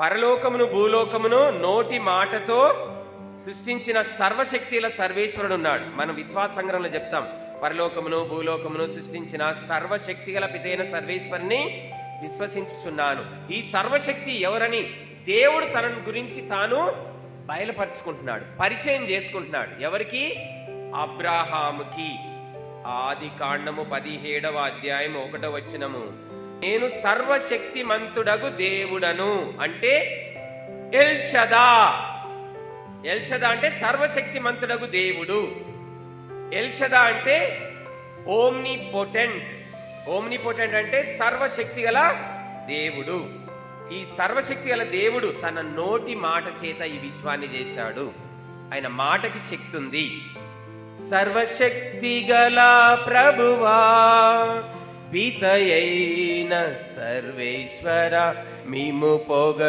పరలోకమును భూలోకమును నోటి మాటతో సృష్టించిన సర్వశక్తిల సర్వేశ్వరుడు ఉన్నాడు మనం విశ్వాస సంగ్రహంలో చెప్తాం. పరలోకమును భూలోకమును సృష్టించిన సర్వశక్తి గల పితైన సర్వేశ్వరుని విశ్వసించుచున్నాను. ఈ సర్వశక్తి ఎవరని దేవుడు తన గురించి తాను బయలుపరుచుకుంటున్నాడు. పరిచయం చేసుకుంటున్నాడు. ఎవరికి? అబ్రాహాముకి. ఆది కాండము పదిహేడవ అధ్యాయం ఒకటో వచ్చినము నేను సర్వశక్తిమంతుడగు దేవుడను అంటే ఎల్షదా. ఎల్షదా అంటే సర్వశక్తిమంతుడగు దేవుడు. ఎల్షదా అంటే ఓమ్ని పొటెంట్ ఓమ్ని పొటెంట్ అంటే సర్వశక్తి గల దేవుడు. ఈ సర్వశక్తి గల దేవుడు తన నోటి మాట చేత ఈ విశ్వాన్ని చేశాడు. ఆయన మాటకి శక్తి ఉంది. సర్వశక్తి గల ప్రభువా. పితయైన సర్వేశ్వర మిము పొగ